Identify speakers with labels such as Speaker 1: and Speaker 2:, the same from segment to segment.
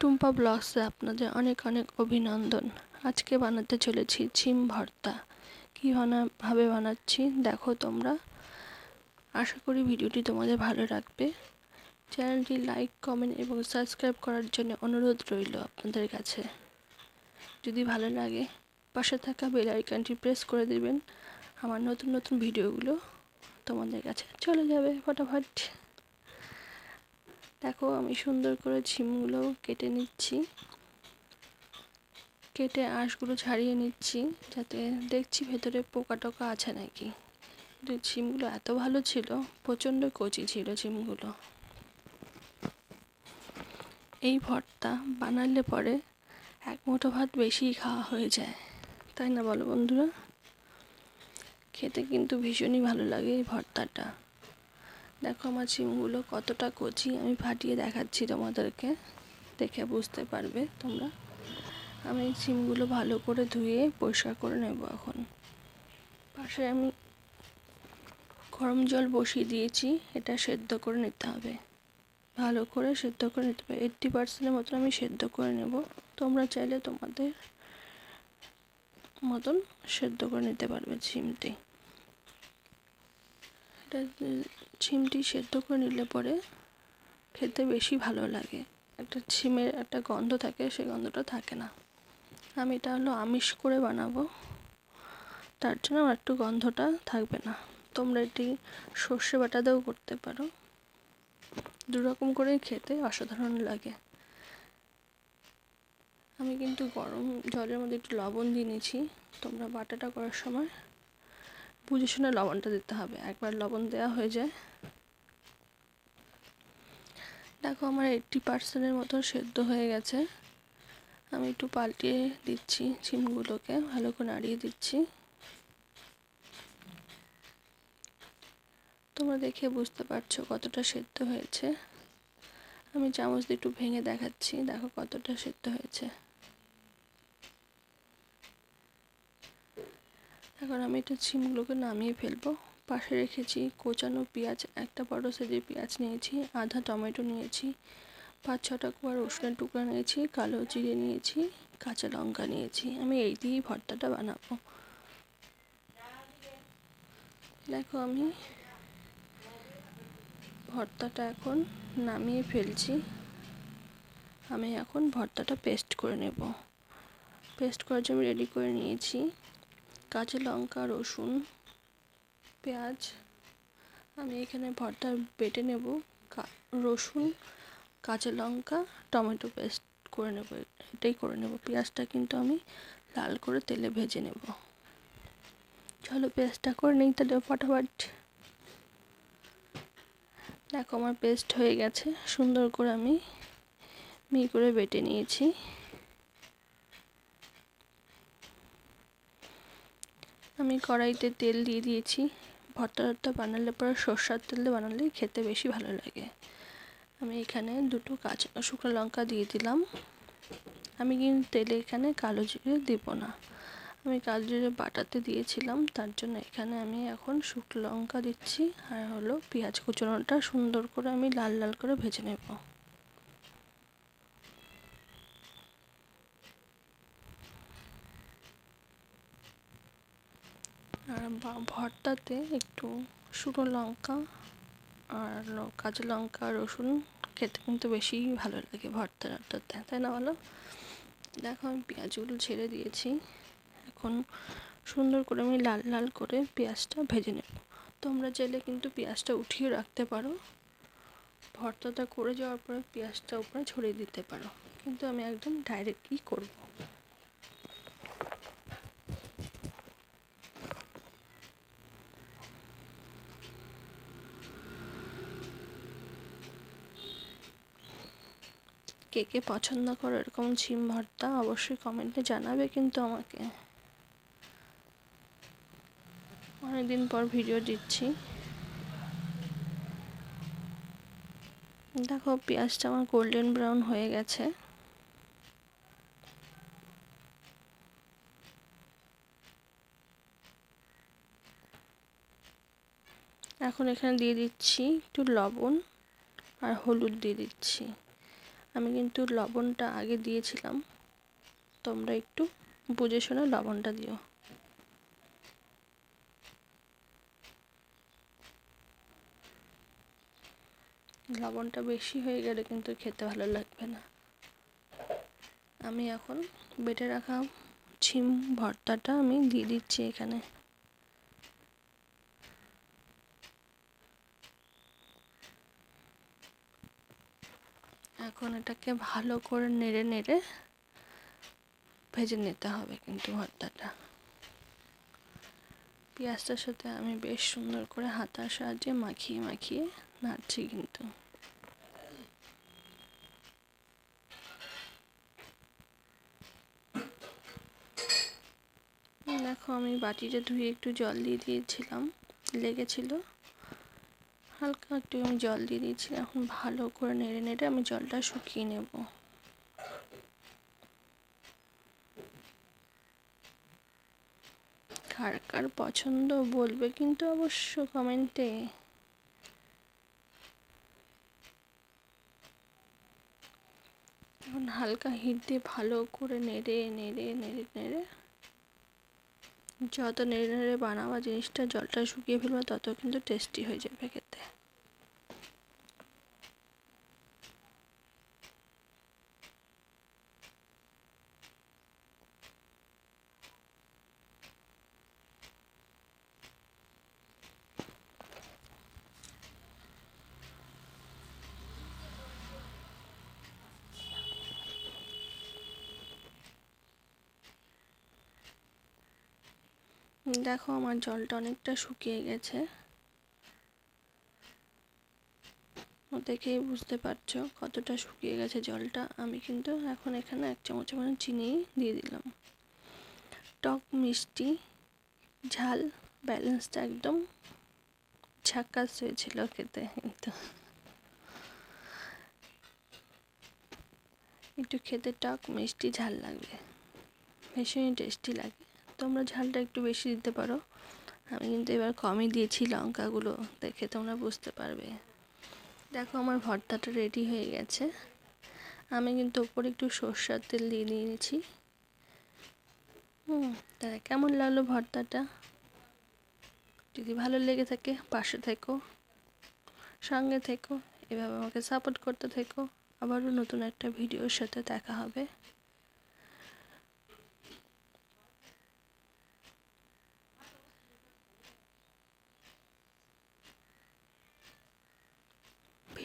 Speaker 1: টুম্পা ব্লগসে আপনাদের অনেক অনেক অভিনন্দন। আজকে বানাতে চলেছি ছিম ভর্তা। কী ভাবে বানাচ্ছি দেখো তোমরা। আশা করি ভিডিওটি তোমাদের ভালো লাগবে। চ্যানেলটি লাইক, কমেন্ট এবং সাবস্ক্রাইব করার জন্য অনুরোধ রইল আপনাদের কাছে। যদি ভালো লাগে, পাশে থাকা বেল আইকনটি প্রেস করে দেবেন। আমার নতুন নতুন ভিডিওগুলো তোমাদের কাছে চলে যাবে ফটাফট। দেখো আমি সুন্দর করে ছিমগুলো কেটে নিচ্ছি। কেটে আঁশগুলো ছাড়িয়ে নিচ্ছি যাতে দেখছি ভেতরে পোকা টোকা আছে নাকি। কিন্তু ছিমগুলো এত ভালো ছিল, প্রচণ্ড কচি ছিল ছিমগুলো এই ভর্তা বানালে পরে এক মুঠো ভাত বেশি খাওয়া হয়ে যায়, তাই না বলো বন্ধুরা? খেতে কিন্তু ভীষণই ভালো লাগে এই ভর্তাটা। দেখো আমার চিমগুলো কতটা কচি, আমি ফাটিয়ে দেখাচ্ছি তোমাদেরকে, দেখে বুঝতে পারবে তোমরা। আমি চিমগুলো ভালো করে ধুয়ে পরিষ্কার করে নেব এখন। পাশে আমি গরম জল বসিয়ে দিয়েছি, এটা সেদ্ধ করে নিতে হবে। ভালো করে সেদ্ধ করে নিতে হবে। এইট্টি পার্সেন্টের মতন আমি সেদ্ধ করে নেব। তোমরা চাইলে তোমাদের মতন সেদ্ধ করে নিতে পারবে চিমটি এটা ছিমটি সেদ্ধ করে নিলে পরে খেতে বেশি ভালো লাগে। একটা ছিমের একটা গন্ধ থাকে সেই গন্ধটা থাকে না। আমি এটা হলো আমিষ করে বানাবো। তার জন্য আমার একটু গন্ধটা থাকবে না। তোমরা এটি সর্ষে বাটা দিয়েও করতে পারো। দুরকম করেই খেতে অসাধারণ লাগে। আমি কিন্তু গরম জলের মধ্যে একটু লবণ দিয়ে নিয়েছি। তোমরা বাটাটা করার সময় বুঝে শুনে লবণটা দিতে হবে। একবার লবণ দেওয়া হয়ে যায়। দেখো আমার এইটটি পার্সেন্টের মতো সেদ্ধ হয়ে গেছে। আমি একটু পাল্টিয়ে দিচ্ছি চিমগুলোকে ভালো করে নাড়িয়ে দিচ্ছি। তোমরা দেখে বুঝতে পারছ কতটা সেদ্ধ হয়েছে। আমি চামচ দিয়ে একটু ভেঙে দেখাচ্ছি। দেখো কতটা সেদ্ধ হয়েছে। এখন আমি একটু চিমগুলোকে নামিয়ে ফেলব। পাশে রেখেছি কোচানো পেঁয়াজ, একটা বড় সাইজের পেঁয়াজ নিয়েছি, আধা টমেটো নিয়েছি, পাঁচ ছটা কুয়া রসুনের টুকরা নিয়েছি, কালো জিরে নিয়েছি, কাঁচা লঙ্কা নিয়েছি। আমি এই দিয়েই ভর্তাটা বানাবো। দেখো আমি ভর্তাটা এখন নামিয়ে ফেলছি। আমি এখন ভর্তাটা পেস্ট করে নেব। পেস্ট করার জন্য রেডি করে নিয়েছি। কাঁচা লঙ্কা, রসুন, পেঁয়াজ। আমি এখানে ভর্তা বেটে নেব। রসুন, কাঁচা লঙ্কা, টমেটো পেস্ট করে নেব। এটাই করে নেব। পেঁয়াজটা কিন্তু আমি লাল করে তেলে ভেজে নেব। চলো পেস্টটা করে নিই তাহলে ফটাফট। দেখো আমার পেস্ট হয়ে গেছে। সুন্দর করে আমি মি করে বেটে নিয়েছি। আমি কড়াইতে তেল দিয়ে দিয়েছি। ভর্তা ভর্তা বানালে পরে সর্ষার তেল দিয়ে বানালে খেতে বেশি ভালো লাগে। আমি এখানে দুটো কাঁচা শুকনো লঙ্কা দিয়ে দিলাম। আমি কিন্তু তেলে এখানে কালো জিরে দেব না। আমি কালো জিরে বাটাতে দিয়েছিলাম, তার জন্য এখানে আমি এখন শুকনো লঙ্কা দিচ্ছি। আর হলো পেঁয়াজ কুচনোটা সুন্দর করে আমি লাল লাল করে ভেজে নেব। আর ভর্তাতে একটু শুকনো লঙ্কা আর কাঁচা লঙ্কা, রসুন। খেতে কিন্তু বেশি ভালো লাগে ভর্তা টর্তাতে তাই না বলো? দেখো, আমি পেঁয়াজগুলো ছেড়ে দিয়েছি। এখন সুন্দর করে আমি লাল লাল করে পেঁয়াজটা ভেজে নেব। তোমরা চাইলে কিন্তু পেঁয়াজটা উঠিয়ে রাখতে পারো। ভর্তাটা করে যাওয়ার পরে পেঁয়াজটা উপরে ছড়িয়ে দিতে পারো। কিন্তু আমি একদম ডাইরেক্টই করব। কে কে পছন্দ করো, এরকম ঝিম ভর্তা অবশ্যই কমেন্টে জানাবে কিন্তু আমাকে। অনেকদিন পর ভিডিও দিচ্ছি। দেখো, পেঁয়াজটা আমার গোল্ডেন ব্রাউন হয়ে গেছে। এখন এখানে দিয়ে দিচ্ছি একটু লবণ আর হলুদ দিয়ে দিচ্ছি। আমি কিন্তু লবণটা আগে দিয়েছিলাম। তোমরা একটু বুঝে শুনে লবণটা দিও। লবণটা বেশি হয়ে গেলে কিন্তু খেতে ভালো লাগবে না। আমি এখন বেটে রাখা ছিম ভর্তাটা আমি দিয়ে দিচ্ছি এখানে। এখন এটাকে ভালো করে নেড়ে নেড়ে ভেজে নিতে হবে কিন্তু ভর্তাটা। পেঁয়াজটার সাথে আমি বেশ সুন্দর করে হাতার সাহায্যে মাখিয়ে মাখিয়ে নাড়ছি কিন্তু। দেখো আমি বাটিটা ধুয়ে একটু জল দিয়ে দিয়েছিলাম, লেগেছিল। হালকা একটু আমি জল দিয়ে দিয়েছি, এখন ভালো করে নেড়ে নেড়ে আমি জলটা শুকিয়ে নেব। কার কার পছন্দ বলবে কিন্তু অবশ্য কমেন্টে। এখন হালকা হিট দিয়ে ভালো করে নেড়ে নেড়ে নেড়ে নেড়ে। যত নেড়ে নেড়ে বানাবা জিনিসটা জলটা শুকিয়ে ফেলবে তত কিন্তু টেস্টি হয়ে যাবে খেতে। দেখো আমার জলটা অনেকটা শুকিয়ে গেছে। দেখেই বুঝতে পারছ কতটা শুকিয়ে গেছে জলটা। আমি কিন্তু এখন এখানে এক চামচ মানে চিনি দিয়ে দিলাম। টক মিষ্টি, ঝাল ব্যালেন্সটা একদম ঝাক্কাস হয়েছিল খেতে কিন্তু একটু খেতে টক মিষ্টি ঝাল লাগবে, ভীষণই টেস্টি লাগে। তোমরা ঝালটা একটু বেশি দিতে পারো। আমি কিন্তু এবার কমই দিয়েছি লঙ্কাগুলো, দেখে তোমরা বুঝতে পারবে। দেখো আমার ভর্তাটা রেডি হয়ে গেছে। আমি কিন্তু ওপরে একটু সর্ষার তেল দিয়ে নিয়েছি হুম দাদা কেমন লাগল ভর্তাটা? যদি ভালো লেগে থাকে, পাশে থেকো, সঙ্গে থেকো, এভাবে আমাকে সাপোর্ট করতে থেকো। আবারও নতুন একটা ভিডিওর সাথে দেখা হবে।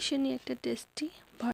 Speaker 1: ভীষণই একটা টেস্টি